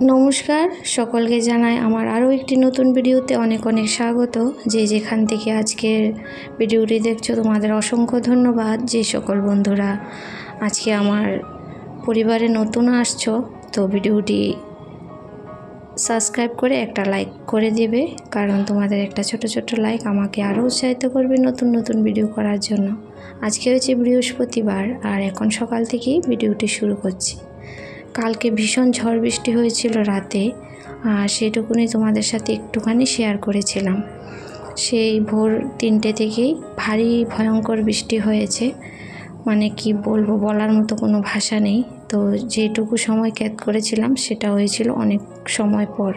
নমস্কার, সকলকে জানাই আমার আরও একটি নতুন ভিডিওতে অনেক অনেক স্বাগত। যে যেখান থেকে আজকের ভিডিওটি দেখছ, তোমাদের অসংখ্য ধন্যবাদ, যে সকল বন্ধুরা আজকে আমার পরিবারে নতুন আসছো, তো ভিডিওটি সাবস্ক্রাইব করে একটা লাইক করে দেবে, কারণ তোমাদের একটা ছোট ছোট লাইক আমাকে আরও উৎসাহিত করবে নতুন নতুন ভিডিও করার জন্য। আজকে হচ্ছে বৃহস্পতিবার, আর এখন সকাল থেকেই ভিডিওটি শুরু করছি। কালকে ভীষণ ঝড় বৃষ্টি হয়েছিল রাতে, আর সেটুকুনি তোমাদের সাথে একটুখানি শেয়ার করেছিলাম। সেই ভোর তিনটে থেকেই ভারী ভয়ঙ্কর বৃষ্টি হয়েছে। মানে কি বলব, বলার মতো কোনো ভাষা নেই। তো যেটুকু সময় ক্যাদ করেছিলাম, সেটা হয়েছিল অনেক সময় পর।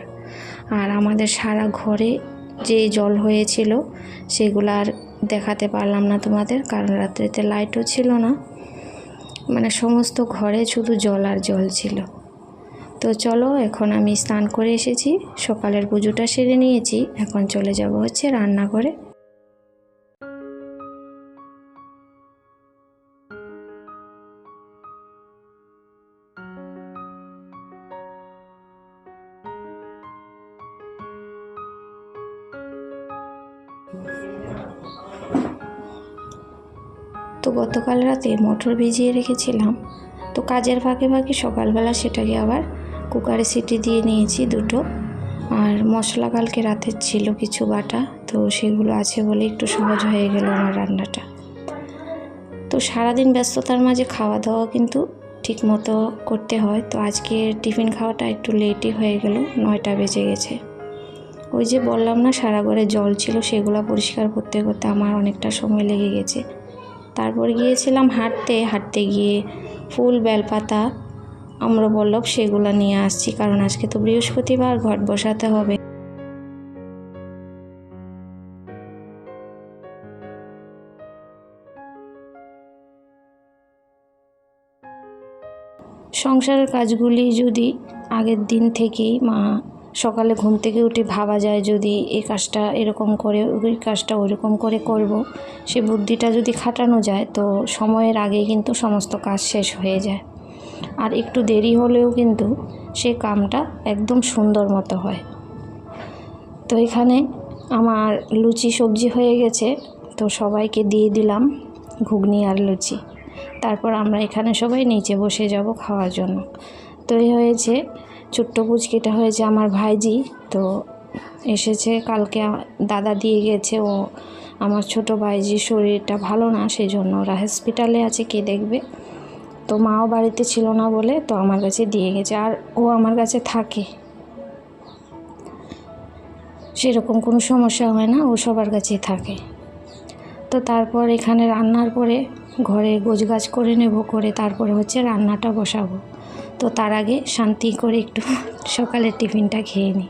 আর আমাদের সারা ঘরে যে জল হয়েছিল, সেগুলো আর দেখাতে পারলাম না তোমাদের, কারণ রাত্রিতে লাইটও ছিল না। মানে সমস্ত ঘরে শুধু জল আর জল ছিল। তো চলো, এখন আমি স্নান করে এসেছি, সকালের পুজোটা সেরে নিয়েছি, এখন চলে যাব হচ্ছে রান্নাঘরে। তো গতকাল রাতে মটর ভিজিয়ে রেখেছিলাম। তো কাজের ফাঁকে ফাঁকে সকালবেলা সেটাকে আবার কুকারে সিটি দিয়ে নিয়েছি দুটো। আর মশলা কালকে রাতের ছিল কিছু বাটা, তো সেগুলো আছে বলে একটু সহজ হয়ে গেল আমার রান্নাটা। তো সারাদিন ব্যস্ততার মাঝে খাওয়া দাওয়া কিন্তু ঠিক মতো করতে হয়। তো আজকে টিফিন খাওয়াটা একটু লেটই হয়ে গেল, নয়টা বেজে গেছে। ওই যে বললাম না, সারা ঘরে জল ছিল, সেগুলো পরিষ্কার করতে করতে আমার অনেকটা সময় লেগে গেছে। তারপর গিয়েছিলাম হাঁটতে হাঁটতে গিয়ে ফুল, বেলপাতা আমরা বল্লভ সেগুলো নিয়ে আসছি কারণ আজকে তো বৃহস্পতিবার ঘট বসাতে হবে। সংসারের কাজগুলি যদি আগের দিন থেকেই মা সকালে ঘুম থেকে উঠে ভাবা যায় যদি এই কাজটা এরকম করে, ওই কাজটা ওইরকম করে করব। সে বুদ্ধিটা যদি খাটানো যায় তো সময়ের আগেই কিন্তু সমস্ত কাজ শেষ হয়ে যায়। আর একটু দেরি হলেও কিন্তু সে কামটা একদম সুন্দর মতো হয়। তো এখানে আমার লুচি সবজি হয়ে গেছে, তো সবাইকে দিয়ে দিলাম ঘুগনি আর লুচি। তারপর আমরা এখানে সবাই নিচে বসে যাব খাওয়ার জন্য। তো এই হয়েছে ছোট্ট পুচকিটা হয়েছে আমার ভাইজি, তো এসেছে, কালকে দাদা দিয়ে গেছে, ও আমার ছোট ভাইজির শরীরটা ভালো না সেই জন্য ওরা হসপিটালে আছে, কে দেখবে। তো মাও বাড়িতে ছিল না বলে তো আমার কাছে দিয়ে গেছে, আর ও আমার কাছে থাকে। সেরকম কোনো সমস্যা হয় না, ও সবার কাছেই থাকে। তো তারপর এখানে রান্নার পরে ঘরে গোছগাছ করে নেব, করে তারপরে হচ্ছে রান্নাটা বসাবো। তো তার আগে শান্তি করে একটু সকালের টিফিনটা খেয়ে নিই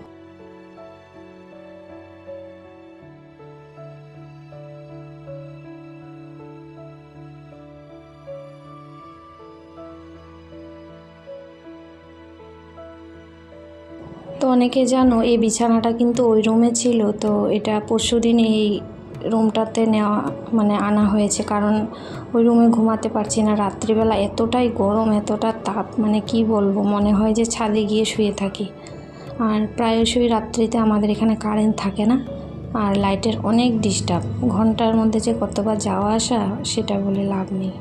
তো অনেকে জানো, এই বিছানাটা কিন্তু ওই রুমে ছিল, তো এটা পরশু দিন এই রুমটাতে নেওয়া মানে আনা হয়েছে। কারণ ওই রুমে ঘুমাতে পারছি না। রাত্রিবেলা এতটাই গরম, এতটা তাপ মানে কি বলব? মনে হয় যে ছাদে গিয়ে শুয়ে থাকি। আর প্রায়শই রাত্রিতে আমাদের এখানে কারেন্ট থাকে না। আর লাইটের অনেক ডিস্টার্ব। ঘণ্টার মধ্যে যে কতবার যাওয়া আসা, সেটা বলে লাভ নেই।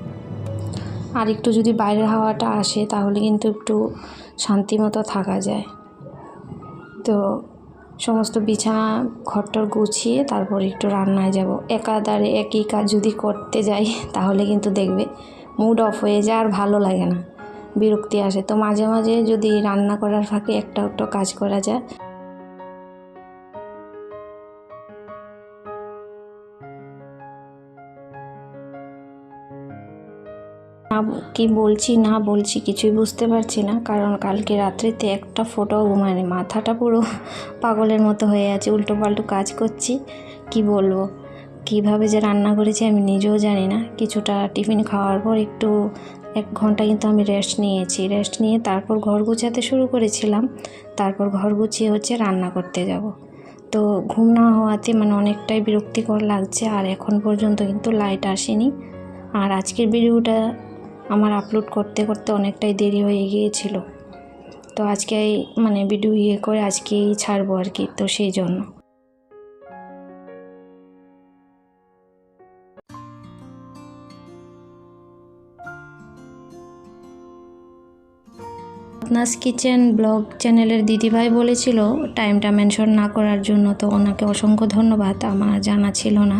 আর একটু যদি বাইরের হাওয়াটা আসে, তাহলে কিন্তু একটু শান্তি মতো থাকা যায়। তো সমস্ত বিছানা ঘরটর গুছিয়ে তারপর একটু রান্নায় যাব। একাধারে একই কাজ যদি করতে যাই, তাহলে কিন্তু দেখবে মুড অফ হয়ে যায় আর ভালো লাগে না। বিরক্তি আসে। তো মাঝে মাঝে যদি রান্না করার ফাঁকে একটা একটা কাজ করা যায় কি বলছি, না বলছি কিছুই বুঝতে পারছি না। কারণ কালকে রাত্রিতে একটা ফোটাও ঘুমায়নি মাথাটা পুরো পাগলের মতো হয়ে আছে উল্টো পাল্টো কাজ করছি। কি বলব? কীভাবে যে রান্না করেছি আমি নিজেও জানি না। কিছুটা টিফিন খাওয়ার পর একটু, এক ঘণ্টা কিন্তু আমি রেস্ট নিয়েছি। রেস্ট নিয়ে তারপর ঘর গুছাতে শুরু করেছিলাম। তারপর ঘর গুছিয়ে হচ্ছে রান্না করতে যাব। তো ঘুম না হওয়াতে মানে অনেকটাই বিরক্তিকর লাগছে। আর এখন পর্যন্ত কিন্তু লাইট আসেনি। আর আজকের ভিডিওটা আমার আপলোড করতে করতে অনেকটাই দেরি হয়ে গিয়েছিল। তো আজকে মানে ভিডিও ইয়ে করে আজকেই ছাড়বো আর কি, তো সেই জন্য। আপনাস কিচেন ব্লগ চ্যানেলের দিদিভাই বলেছিল টাইমটা মেনশন না করার জন্য তো ওনাকে অসংখ্য ধন্যবাদ, আমার জানা ছিল না।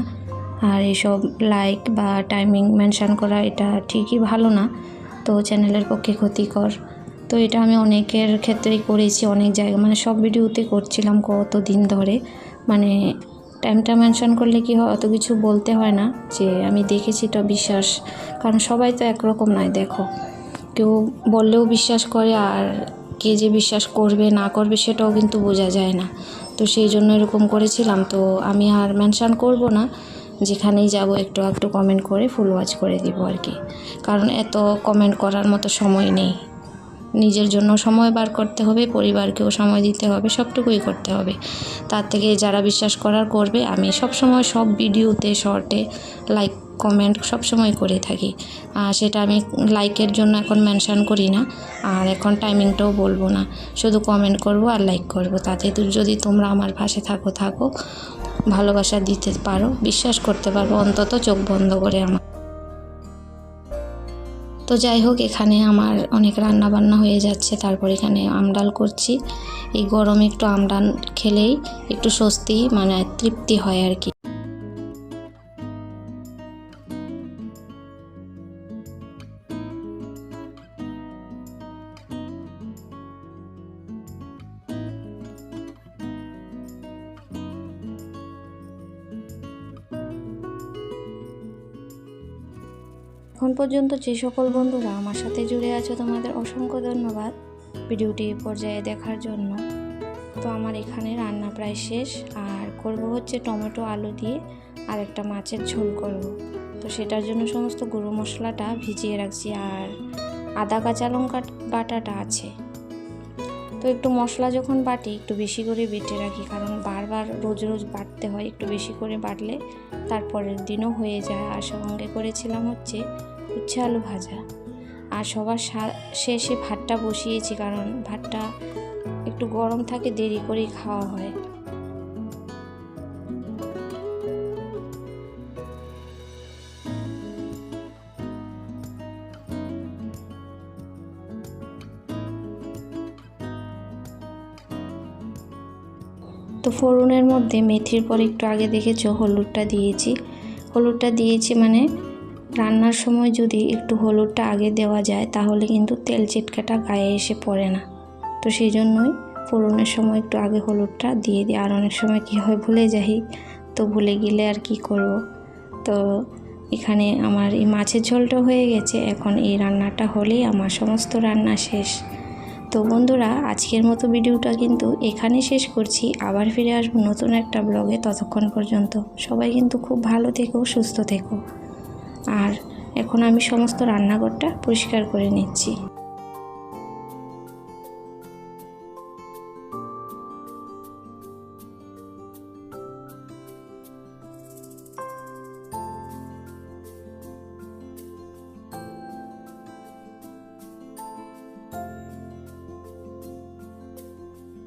আর এসব লাইক বা টাইমিং মেনশান করা এটা ঠিকই ভালো না। তো চ্যানেলের পক্ষে ক্ষতিকর। তো এটা আমি অনেকের ক্ষেত্রেই করেছি, অনেক জায়গায় মানে সব ভিডিওতে করছিলাম কত দিন ধরে। মানে টাইমটা মেনশন করলে কি হয়, অত কিছু বলতে হয় না যে আমি দেখেছি তো বিশ্বাস। কারণ সবাই তো একরকম নয়, দেখো। কেউ বললেও বিশ্বাস করে আর কে যে বিশ্বাস করবে, না করবে সেটাও কিন্তু বোঝা যায় না। তো সেই জন্য এরকম করেছিলাম। তো আমি আর মেনশান করব না। যেখানেই যাব একটু একটু কমেন্ট করে ফুল ওয়াচ করে দিব আর কি। কারণ এত কমেন্ট করার মতো সময় নেই। নিজের জন্য সময় বার করতে হবে, পরিবারকেও সময় দিতে হবে, সবটুকুই করতে হবে। তার থেকে যারা বিশ্বাস করার করবে, আমি সব সময় সব ভিডিওতে শর্টে লাইক কমেন্ট সব সময় করে থাকি। সেটা আমি লাইকের জন্য এখন মেনশন করি না। আর এখন টাইমিংটাও বলব না। শুধু কমেন্ট করব আর লাইক করব। তাতে যদি তোমরা আমার পাশে থাকো থাকো, ভালোবাসা দিতে পারো, বিশ্বাস করতে পারব, অন্তত চোখ বন্ধ করে আমার। তো যাই হোক, এখানে আমার অনেক রান্না বান্না হয়ে যাচ্ছে। তারপর এখানে আমডাল করছি। এই গরমে একটু আমডাল খেলেই একটু স্বস্তি মানে তৃপ্তি হয় আর কি। এখন পর্যন্ত যে সকল বন্ধুরা আমার সাথে জুড়ে আছো, তোমাদের অসংখ্য ধন্যবাদ ভিডিওটি পর্যায়ে দেখার জন্য। তো আমার এখানে রান্না প্রায় শেষ, আর করব হচ্ছে টমেটো, আলু দিয়ে আর একটা মাছের ঝোল করব। তো সেটার জন্য সমস্ত গুঁড়ো মশলাটা ভিজিয়ে রাখছি, আর আদা, কাঁচা লঙ্কা বাটাটা আছে। তো একটু মশলা যখন বাটি, একটু বেশি করে বেটে রাখি, কারণ বারবার রোজ রোজ বাটতে হয়, একটু বেশি করে বাটলে তারপরের দিনও হয়ে যায়। আর সঙ্গে করেছিলাম হচ্ছে উচ্ছে আলু ভাজা। আর সবার শেষে ভাতটা বসিয়েছি কারণ ভাতটা একটু গরম থাকে, দেরি করেই খাওয়া হয়। তো ফোড়নের মধ্যে মেথির পর একটু আগে দেখেছ, হলুদটা দিয়েছি। হলুদটা দিয়েছি মানে রান্নার সময় যদি একটু হলুদটা আগে দেওয়া যায়, তাহলে কিন্তু তেল চিটকাটা গায়ে এসে পড়ে না। তো সেই জন্যই ফোড়নের সময় একটু আগে হলুদটা দিয়ে দিই। আর অনেক সময় কী হয়, ভুলে যাই। তো ভুলে গেলে আর কি করব? তো এখানে আমার এই মাছের ঝোলটা হয়ে গেছে। এখন এই রান্নাটা হলেই আমার সমস্ত রান্না শেষ। তো বন্ধুরা, আজকের মতো ভিডিওটা কিন্তু এখানে শেষ করছি। আবার ফিরে আসব নতুন একটা ব্লগে ততক্ষণ পর্যন্ত। সবাই কিন্তু খুব ভালো থেকো, সুস্থ থেকো। আর এখন আমি সমস্ত রান্নাঘরটা পরিষ্কার করে নিচ্ছি।